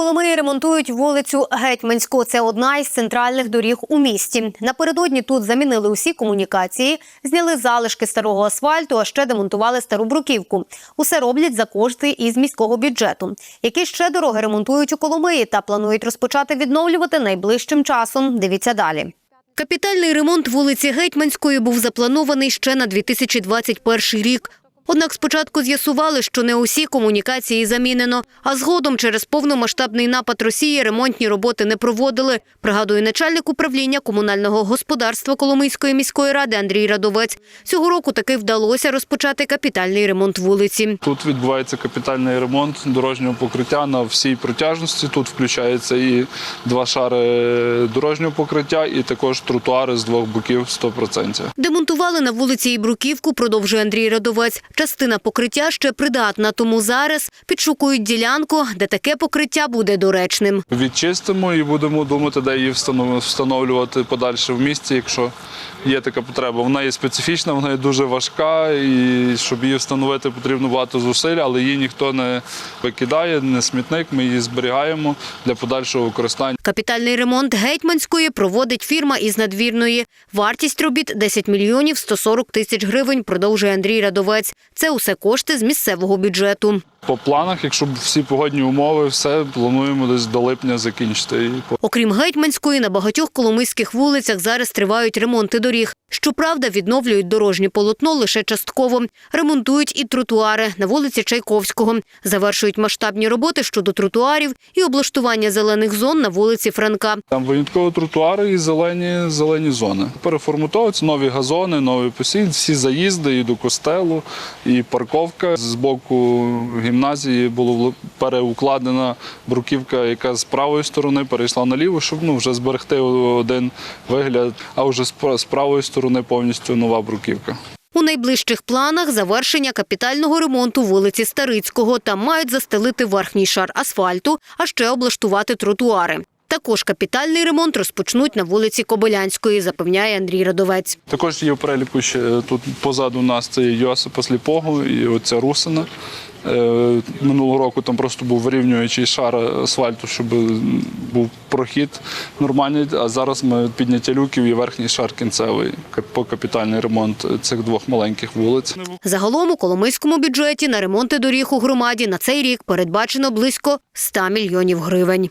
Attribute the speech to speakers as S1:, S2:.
S1: Коломиї ремонтують вулицю Гетьманську. Це одна із центральних доріг у місті. Напередодні тут замінили усі комунікації, зняли залишки старого асфальту, а ще демонтували стару бруківку. Усе роблять за кошти із міського бюджету. Які ще дороги ремонтують у Коломиї та планують розпочати відновлювати найближчим часом. Дивіться далі. Капітальний ремонт вулиці Гетьманської був запланований ще на 2021 рік. Однак спочатку з'ясували, що не усі комунікації замінено, а згодом через повномасштабний напад Росії ремонтні роботи не проводили, пригадує начальник управління комунального господарства Коломийської міської ради Андрій Радовець. Цього року таки вдалося розпочати капітальний ремонт вулиці.
S2: Тут відбувається капітальний ремонт дорожнього покриття на всій протяжності. Тут включається і два шари дорожнього покриття, і також тротуари з двох боків 100%.
S1: Демонтували на вулиці і бруківку, продовжує Андрій Радовець. Частина покриття ще придатна, тому зараз підшукують ділянку, де таке покриття буде доречним.
S2: Відчистимо і будемо думати, де її встанов- встановлювати подальше в місті, якщо є така потреба. Вона є специфічна, вона є дуже важка, і щоб її встановити, потрібно багато зусиль, але її ніхто не викидає, не смітник. Ми її зберігаємо для подальшого використання.
S1: Капітальний ремонт Гетьманської проводить фірма із надвірної. Вартість робіт – 10 мільйонів 140 тисяч гривень, продовжує Андрій Радовець. Це усе кошти з місцевого бюджету.
S2: По планах, якщо всі погодні умови, все плануємо десь до липня закінчити.
S1: Окрім Гетьманської, на багатьох коломийських вулицях зараз тривають ремонти доріг. Щоправда, відновлюють дорожнє полотно лише частково. Ремонтують і тротуари на вулиці Чайковського. Завершують масштабні роботи щодо тротуарів і облаштування зелених зон на вулиці Франка.
S2: Там винятково тротуари і зелені, зелені зони. Переформатовуються нові газони, нові посінь, всі заїзди і до костелу, і парковка. З боку гімназії була переукладена бруківка, яка з правої сторони перейшла наліво, щоб ну, вже зберегти один вигляд, а вже з правої сторони повністю нова бруківка.
S1: У найближчих планах завершення капітального ремонту вулиці Старицького. Там мають застелити верхній шар асфальту, а ще облаштувати тротуари. Також капітальний ремонт розпочнуть на вулиці Кобилянської, запевняє Андрій Радовець.
S2: Також є в переліку ще тут позаду нас це Йосипа Сліпого і оця Русина. Е, Минулого року там просто був вирівнюючий шар асфальту, щоб був прохід нормальний. А зараз ми підняття люків і верхній шар кінцевий по капітальний ремонт цих двох маленьких вулиць.
S1: Загалом у Коломийському бюджеті на ремонти доріг у громаді на цей рік передбачено близько 100 мільйонів гривень.